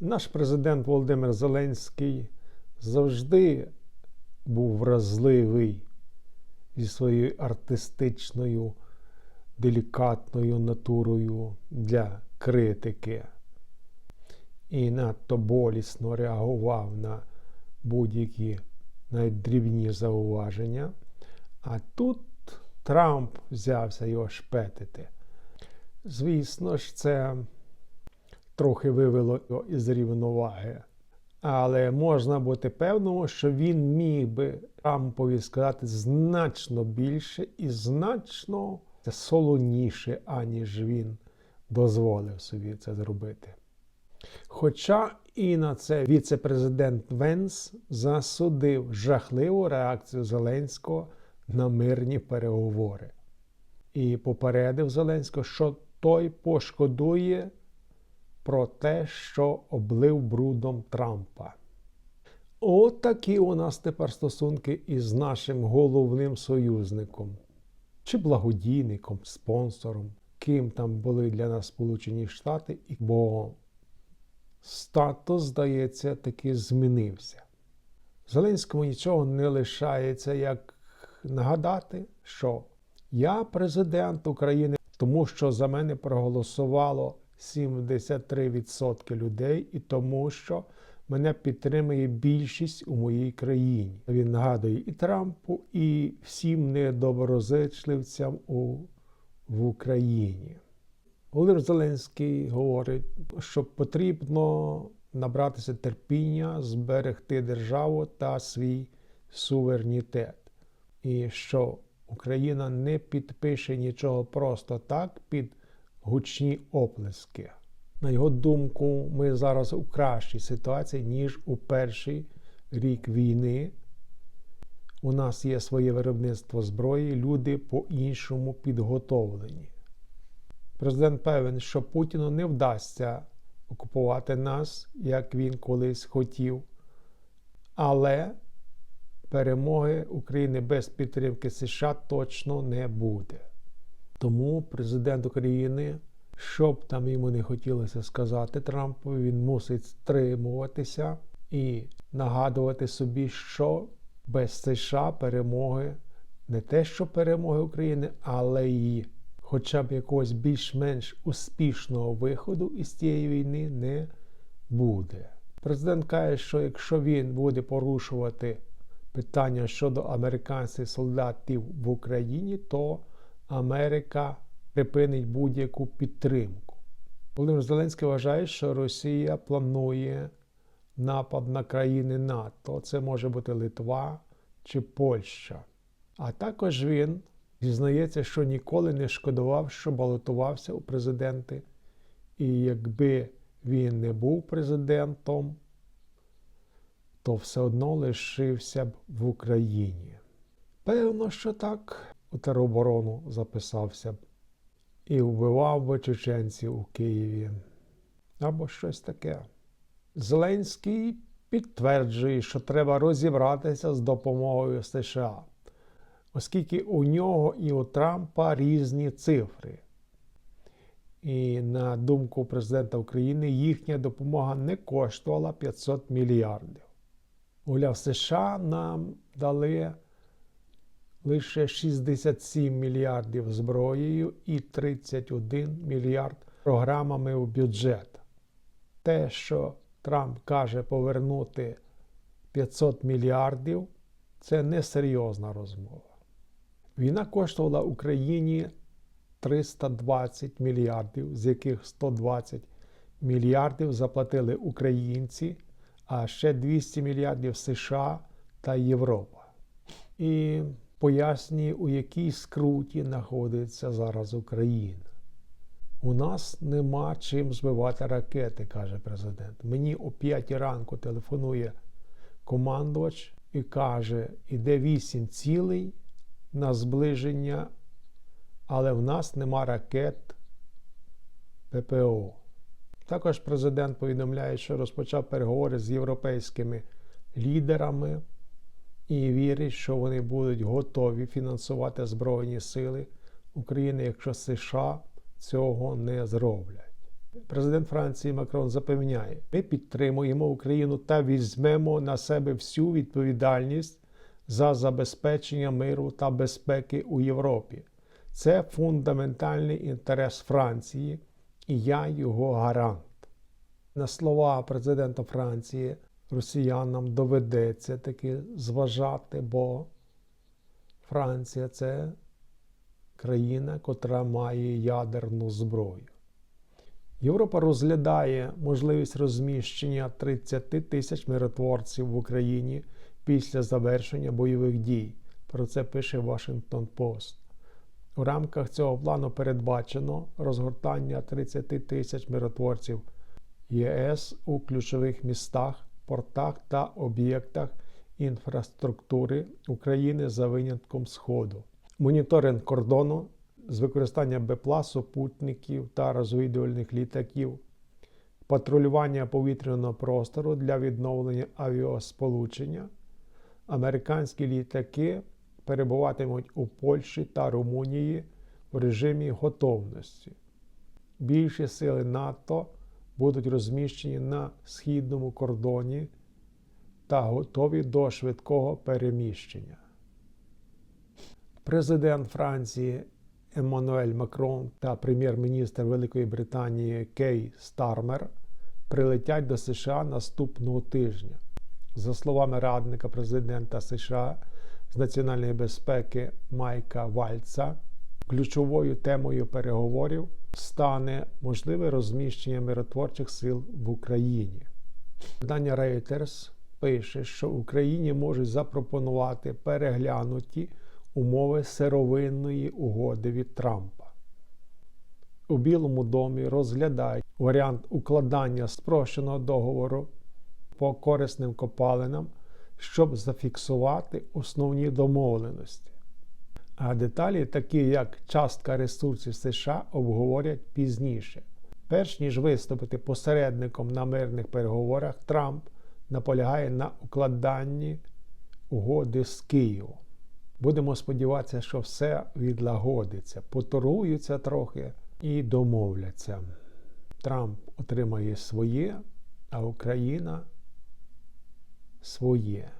Наш президент Володимир Зеленський завжди був вразливий зі своєю артистичною, делікатною натурою для критики і надто болісно реагував на будь-які навіть дрібні зауваження. А тут Трамп взявся його шпетити. Звісно ж, це трохи вивело його із рівноваги. Але можна бути певним, що він міг би Трампові сказати значно більше і значно солоніше, аніж він дозволив собі це зробити. Хоча і на це віце-президент Венс засудив жахливу реакцію Зеленського на мирні переговори і попередив Зеленського, що той пошкодує про те, що облив брудом Трампа. От такі у нас тепер стосунки із нашим головним союзником, чи благодійником, спонсором, ким там були для нас Сполучені Штати, бо статус, здається, таки змінився. Зеленському нічого не лишається, як нагадати, що я президент України, тому що за мене проголосувало 73% людей, і тому, що мене підтримує більшість у моїй країні. Він нагадує і Трампу, і всім недоброзичливцям у, в Україні. Володимир Зеленський говорить, що потрібно набратися терпіння, зберегти державу та свій суверенітет. І що Україна не підпише нічого просто так під гучні оплески. На його думку, ми зараз у кращій ситуації, ніж у перший рік війни. У нас є своє виробництво зброї, люди по-іншому підготовлені. Президент певен, що Путіну не вдасться окупувати нас, як він колись хотів. Але перемоги України без підтримки США точно не буде. Тому президент України, що б там йому не хотілося сказати Трампу, він мусить стримуватися і нагадувати собі, що без США перемоги не те, що перемоги України, але й хоча б якогось більш-менш успішного виходу із цієї війни не буде. Президент каже, що якщо він буде порушувати питання щодо американських солдатів в Україні, то Америка припинить будь-яку підтримку. Володимир Зеленський вважає, що Росія планує напад на країни НАТО. Це може бути Литва чи Польща. А також він зізнається, що ніколи не шкодував, що балотувався у президенти. І якби він не був президентом, то все одно лишився б в Україні. Певно, що так у тероборону записався б і вбивав би чеченців у Києві або щось таке. Зеленський підтверджує, що треба розібратися з допомогою США, оскільки у нього і у Трампа різні цифри. І на думку президента України, їхня допомога не коштувала 500 мільярдів. Мовляв, США нам дали лише 67 мільярдів зброєю і 31 мільярд програмами у бюджет. Те, що Трамп каже повернути 500 мільярдів, це несерйозна розмова. Війна коштувала Україні 320 мільярдів, з яких 120 мільярдів заплатили українці, а ще 200 мільярдів США та Європа. І пояснює, у якій скруті знаходиться зараз Україна. У нас нема чим збивати ракети, каже президент. Мені о 5 ранку телефонує командувач і каже, іде 8 цілей на зближення, але в нас нема ракет ППО. Також президент повідомляє, що розпочав переговори з європейськими лідерами і вірить, що вони будуть готові фінансувати Збройні Сили України, якщо США цього не зроблять. Президент Франції Макрон запевняє, ми підтримуємо Україну та візьмемо на себе всю відповідальність за забезпечення миру та безпеки у Європі. Це фундаментальний інтерес Франції, і я його гарант. На слова президента Франції росіянам доведеться таки зважати, бо Франція це країна, котра має ядерну зброю. Європа розглядає можливість розміщення 30 тисяч миротворців в Україні після завершення бойових дій. Про це пише Washington Post. У рамках цього плану передбачено розгортання 30 тисяч миротворців ЄС у ключових містах, портах та об'єктах інфраструктури України за винятком Сходу. Моніторинг кордону з використанням БПЛА, супутників та розвідувальних літаків, патрулювання повітряного простору для відновлення авіасполучення. Американські літаки перебуватимуть у Польщі та Румунії в режимі готовності. Більші сили НАТО будуть розміщені на східному кордоні та готові до швидкого переміщення. Президент Франції Еммануель Макрон та прем'єр-міністр Великої Британії Кей Стармер прилетять до США наступного тижня. За словами радника президента США з національної безпеки Майка Вальца, ключовою темою переговорів стане можливе розміщення миротворчих сил в Україні. Видання Reuters пише, що Україні можуть запропонувати переглянуті умови сировинної угоди від Трампа. У Білому домі розглядають варіант укладання спрощеного договору по корисним копалинам, щоб зафіксувати основні домовленості. А деталі, такі як частка ресурсів США, обговорять пізніше. Перш ніж виступити посередником на мирних переговорах, Трамп наполягає на укладанні угоди з Києвом. Будемо сподіватися, що все відлагодиться, поторгуються трохи і домовляться. Трамп отримає своє, а Україна своє.